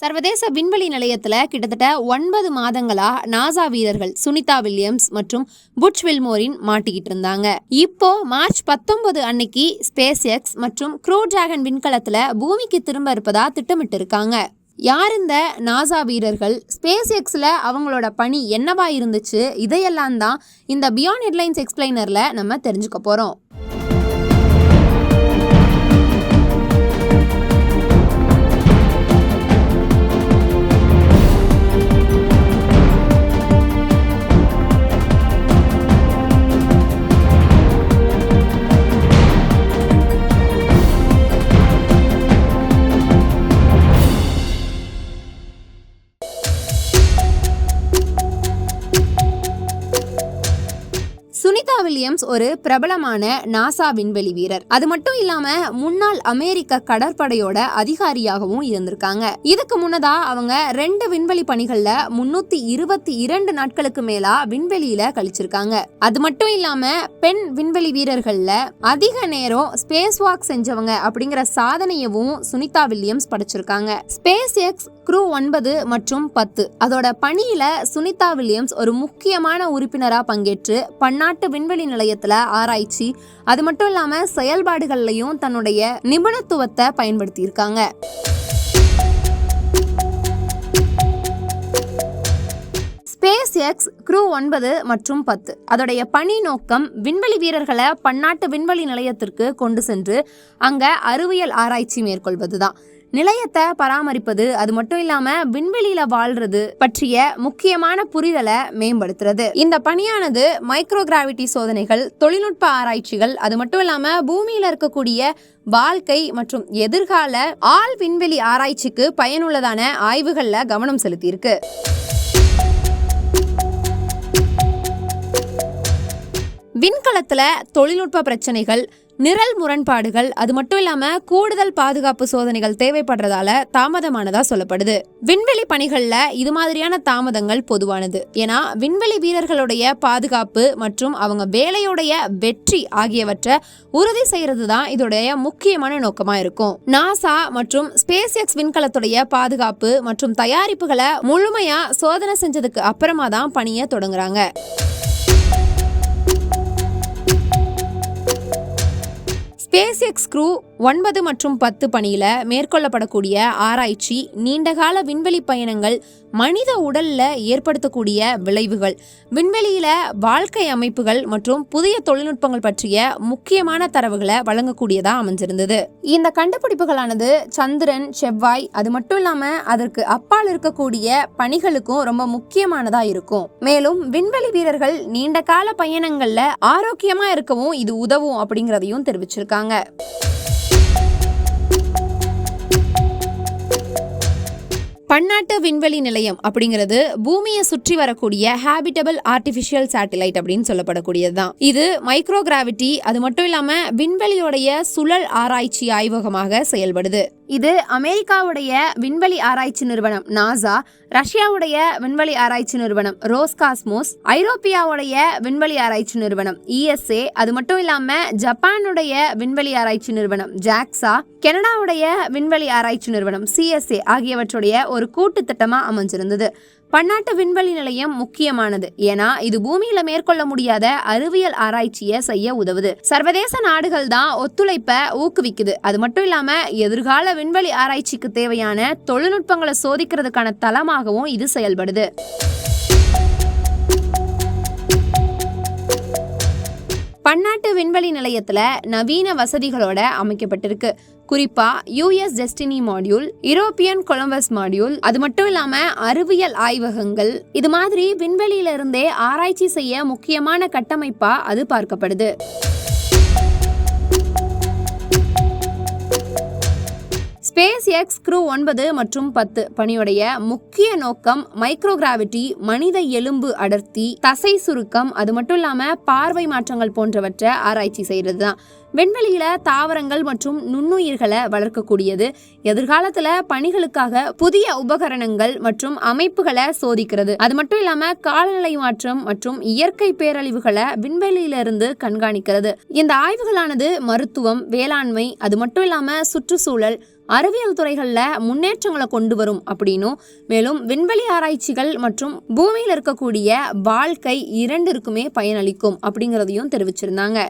சர்வதேச விண்வெளி நிலையத்தில் கிட்டத்தட்ட ஒன்பது மாதங்களா நாசா வீரர்கள் சுனிதா வில்லியம்ஸ் மற்றும் புட்ச் வில்மோரின் மாட்டிக்கிட்டு இருந்தாங்க. இப்போ மார்ச் பத்தொன்பது அன்னைக்கு ஸ்பேஸ் எக்ஸ் மற்றும் க்ரூ டிராகன் விண்கலத்தில் பூமிக்கு திரும்ப இருப்பதா திட்டமிட்டு இருக்காங்க யார் இந்த நாசா வீரர்கள்? ஸ்பேஸ் எக்ஸில் அவங்களோட பணி என்னவா இருந்துச்சு? இதையெல்லாம் தான் இந்த பியாண்ட் ஹெட்லைன்ஸ் எக்ஸ்பிளைனரில் நம்ம தெரிஞ்சுக்க போகிறோம் வில்லியம்ஸ் ஒரு பிரபலமான நாசா விண்வெளி வீரர். அது மட்டும் இல்லாம முன்னாள் அமெரிக்க கடற்படையோட அதிகாரியாகவும் இருந்திருக்காங்க. இதுக்கு முன்னதா அவங்க ரெண்டு விண்வெளி பணிகள்ல முன்னூத்தி இருபத்தி இரண்டு நாட்களுக்கு மேலா விண்வெளியில கழிச்சிருக்காங்க. அது மட்டும் இல்லாம பெண் விண்வெளி வீரர்கள்ல அதிக நேரம் ஸ்பேஸ் வாக் செஞ்சவங்க அப்படிங்கிற சாதனையவும் சுனிதா வில்லியம்ஸ் படைச்சிருக்காங்க. ஸ்பேஸ் எக்ஸ் க்ரூ ஒன்பது மற்றும் பத்து. அதோட பணியில சுனிதா வில்லியம்ஸ் ஒரு முக்கியமான உறுப்பினரா பங்கேற்று பன்னாட்டு விண்வெளி நிலையத்தில் ஆராய்ச்சி அது மட்டும் இல்லாம செயல்பாடுகள்லையும் தன்னுடைய நிபுணத்துவத்தை பயன்படுத்தியிருக்காங்க. ஸ்பேஸ் எக்ஸ் க்ரூ ஒன்பது மற்றும் பத்து. அதோடைய பணி நோக்கம் விண்வெளி வீரர்களை பன்னாட்டு விண்வெளி நிலையத்திற்கு கொண்டு சென்று அங்க அறிவியல் ஆராய்ச்சி மேற்கொள்வதுதான். நிலையத்தை பராமரிப்பது அது மட்டும் இல்லாம விண்வெளியில வாழ்றது பற்றிய முக்கியமான புரிதலை மேம்படுத்துறது. இந்த பணியானது மைக்ரோ கிராவிட்டி சோதனைகள் தொழில்நுட்ப ஆராய்ச்சிகள் அது மட்டும் இல்லாம பூமியில இருக்கக்கூடிய வாழ்க்கை மற்றும் எதிர்கால ஆள் விண்வெளி ஆராய்ச்சிக்கு பயனுள்ளதான ஆய்வுகள்ல கவனம் செலுத்தியிருக்கு. விண்கலத்துல தொழில்நுட்ப பிரச்சனைகள் நிரல் முரண்பாடுகள் அது மட்டும் இல்லாம கூடுதல் பாதுகாப்பு சோதனைகள் தேவைப்படுறதால தாமதமானதா சொல்லப்படுது. விண்வெளி பணிகள்ல இது மாதிரியான தாமதங்கள் பொதுவானது. ஏன்னா விண்வெளி வீரர்களுடைய பாதுகாப்பு மற்றும் அவங்க வேலையுடைய வெற்றி ஆகியவற்றை உறுதி செய்யறது தான் இதோடைய முக்கியமான நோக்கமா இருக்கும். நாசா மற்றும் ஸ்பேஸ் எக்ஸ் விண்கலத்துடைய பாதுகாப்பு மற்றும் தயாரிப்புகளை முழுமையா சோதனை செஞ்சதுக்கு அப்புறமா தான் பணியை தொடங்குறாங்க. ஸ்பேஸ் எக்ஸ் க்ரூ ஒன்பது மற்றும் பத்து பணியில் மேற்கொள்ளப்படக்கூடிய ஆராய்ச்சி நீண்டகால விண்வெளி பயணங்கள் மனித உடலில் ஏற்படுத்தக்கூடிய விளைவுகள் விண்வெளியில் வாழ்க்கை அமைப்புகள் மற்றும் புதிய தொழில்நுட்பங்கள் பற்றிய முக்கியமான தரவுகளை வழங்கக்கூடியதா அமைஞ்சிருந்தது. இந்த கண்டுபிடிப்புகளானது சந்திரன் செவ்வாய் அது மட்டும் இல்லாமல் அதற்கு அப்பால் இருக்கக்கூடிய பணிகளுக்கும் ரொம்ப முக்கியமானதா இருக்கும். மேலும் விண்வெளி வீரர்கள் நீண்ட கால பயணங்களில் ஆரோக்கியமாக இருக்கவும் இது உதவும் அப்படிங்கிறதையும் தெரிவிச்சிருக்காங்க. பன்னாட்டு விண்வெளி நிலையம் அப்படிங்கிறது பூமியை சுற்றி வரக்கூடிய ஹேபிட்டபிள் ஆர்டிபிஷியல் சேட்டிலைட் அப்படின்னு சொல்லப்படக்கூடியது தான் இது மைக்ரோ கிராவிட்டி அது மட்டும் இல்லாம விண்வெளியோடைய சுழல் ஆராய்ச்சி ஆய்வகமாக செயல்படுது. இது அமெரிக்காவுடைய விண்வெளி ஆராய்ச்சி நிறுவனம் நாசா ரஷ்யாவுடைய விண்வெளி ஆராய்ச்சி நிறுவனம் ரோஸ்காஸ்மோஸ் ஐரோப்பியாவுடைய விண்வெளி ஆராய்ச்சி நிறுவனம் இஎஸ்ஏ அது மட்டும் இல்லாம ஜப்பானுடைய விண்வெளி ஆராய்ச்சி நிறுவனம் ஜாக்ஸா கனடாவுடைய விண்வெளி ஆராய்ச்சி நிறுவனம் சிஎஸ்ஏ ஆகியவற்றுடைய ஒரு கூட்டு திட்டமா அமைஞ்சிருந்தது. பன்னாட்டு விண்வெளி நிலையம் முக்கியமானது. ஏன்னா இது பூமியில மேற்கொள்ள முடியாத அறிவியல் ஆராய்ச்சியை செய்ய உதவுது. சர்வதேச நாடுகள் தான் ஒத்துழைப்பை ஊக்குவிக்குது. அது மட்டும் இல்லாம எதிர்கால விண்வெளி ஆராய்ச்சிக்கு தேவையான தொழில்நுட்பங்களை சோதிக்கிறதுக்கான தளமாகவும் இது செயல்படுது. பன்னாட்டு விண்வெளி நிலையத்துல நவீன வசதிகளோட அமைக்கப்பட்டிருக்கு. குறிப்பா US Destiny module European Columbus module அது மட்டும் இல்லாம அறிவியல் ஆய்வகங்கள் இது மாதிரி விண்வெளியிலிருந்தே ஆராய்ச்சி செய்ய முக்கியமான கட்டமைப்பா அது பார்க்கப்படுது. ஸ்பேஸ் எக்ஸ் க்ரூ ஒன்பது மற்றும் பத்து. பணியுடைய முக்கிய நோக்கம் மைக்ரோகிராவிட்டி மனித எலும்பு அடர்த்தி தசை சுருக்கம் அது மட்டும் இல்லாம பார்வை மாற்றங்கள் போன்றவற்றை ஆராய்ச்சி செய்யறது தான் விண்வெளியில தாவரங்கள் மற்றும் நுண்ணுயிர்களை வளர்க்கக்கூடியது. எதிர்காலத்துல பணிகளுக்காக புதிய உபகரணங்கள் மற்றும் அமைப்புகளை சோதிக்கிறது. அது மட்டும் இல்லாம காலநிலை மாற்றம் மற்றும் இயற்கை பேரழிவுகளை விண்வெளியிலிருந்து கண்காணிக்கிறது. இந்த ஆய்வுகளானது மருத்துவம் வேளாண்மை அது மட்டும் இல்லாம சுற்றுச்சூழல் அறிவியல் துறைகளில் முன்னேற்றங்களை கொண்டு வரும் அப்படின்னும் மேலும் விண்வெளி ஆராய்ச்சிகள் மற்றும் பூமியில் இருக்கக்கூடிய வாழ்க்கை இரண்டிற்குமே பயனளிக்கும் அப்படிங்கிறதையும் தெரிவிச்சிருந்தாங்க.